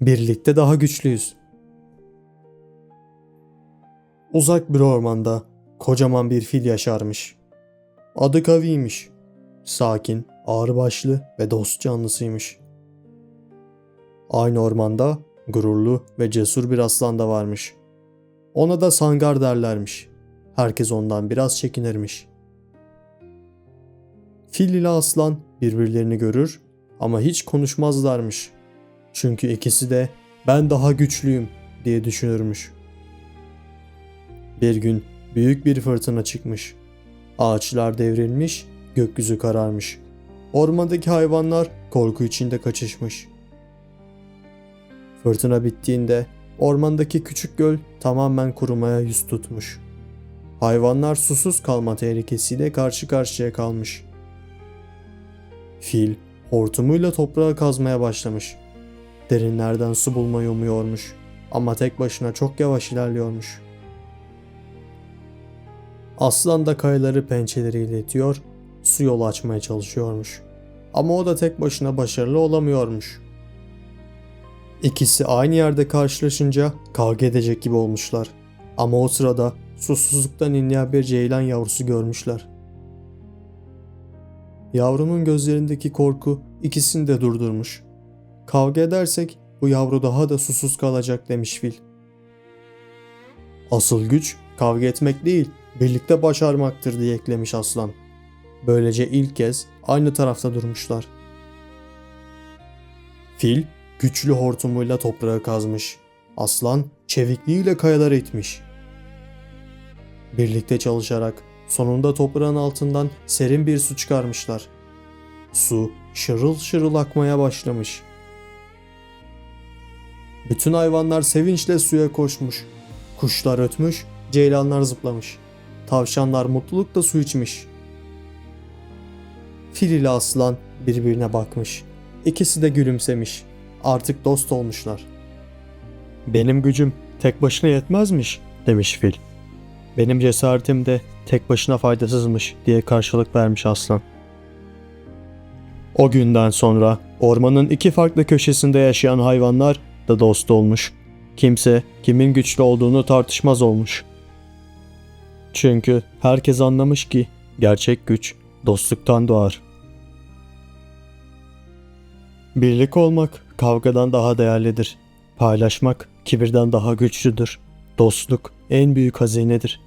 Birlikte daha güçlüyüz. Uzak bir ormanda kocaman bir fil yaşarmış. Adı Kavi'ymiş. Sakin, ağırbaşlı ve dost canlısıymış. Aynı ormanda gururlu ve cesur bir aslan da varmış. Ona da sangar derlermiş. Herkes ondan biraz çekinirmiş. Fil ile aslan birbirlerini görür ama hiç konuşmazlarmış. Çünkü ikisi de ben daha güçlüyüm diye düşünürmüş. Bir gün büyük bir fırtına çıkmış. Ağaçlar devrilmiş, gökyüzü kararmış. Ormandaki hayvanlar korku içinde kaçışmış. Fırtına bittiğinde ormandaki küçük göl tamamen kurumaya yüz tutmuş. Hayvanlar susuz kalma tehlikesiyle karşı karşıya kalmış. Fil hortumuyla toprağı kazmaya başlamış. Derinlerden su bulmayı umuyormuş ama tek başına çok yavaş ilerliyormuş. Aslan da kayaları pençeleriyle itiyor, su yolu açmaya çalışıyormuş. Ama o da tek başına başarılı olamıyormuş. İkisi aynı yerde karşılaşınca kavga edecek gibi olmuşlar. Ama o sırada susuzluktan inleyen bir ceylan yavrusu görmüşler. Yavrunun gözlerindeki korku ikisini de durdurmuş. Kavga edersek bu yavru daha da susuz kalacak demiş fil. Asıl güç kavga etmek değil, birlikte başarmaktır diye eklemiş aslan. Böylece ilk kez aynı tarafta durmuşlar. Fil güçlü hortumuyla toprağı kazmış. Aslan çevikliğiyle kayaları itmiş. Birlikte çalışarak sonunda toprağın altından serin bir su çıkarmışlar. Su şırıl şırıl akmaya başlamış. Bütün hayvanlar sevinçle suya koşmuş. Kuşlar ötmüş, ceylanlar zıplamış. Tavşanlar mutlulukla su içmiş. Fil ile aslan birbirine bakmış. İkisi de gülümsemiş. Artık dost olmuşlar. Benim gücüm tek başına yetmezmiş demiş fil. Benim cesaretim de tek başına faydasızmış diye karşılık vermiş aslan. O günden sonra ormanın iki farklı köşesinde yaşayan hayvanlar da dost olmuş. Kimse kimin güçlü olduğunu tartışmaz olmuş. Çünkü herkes anlamış ki gerçek güç dostluktan doğar. Birlik olmak kavgadan daha değerlidir. Paylaşmak kibirden daha güçlüdür. Dostluk en büyük hazinedir.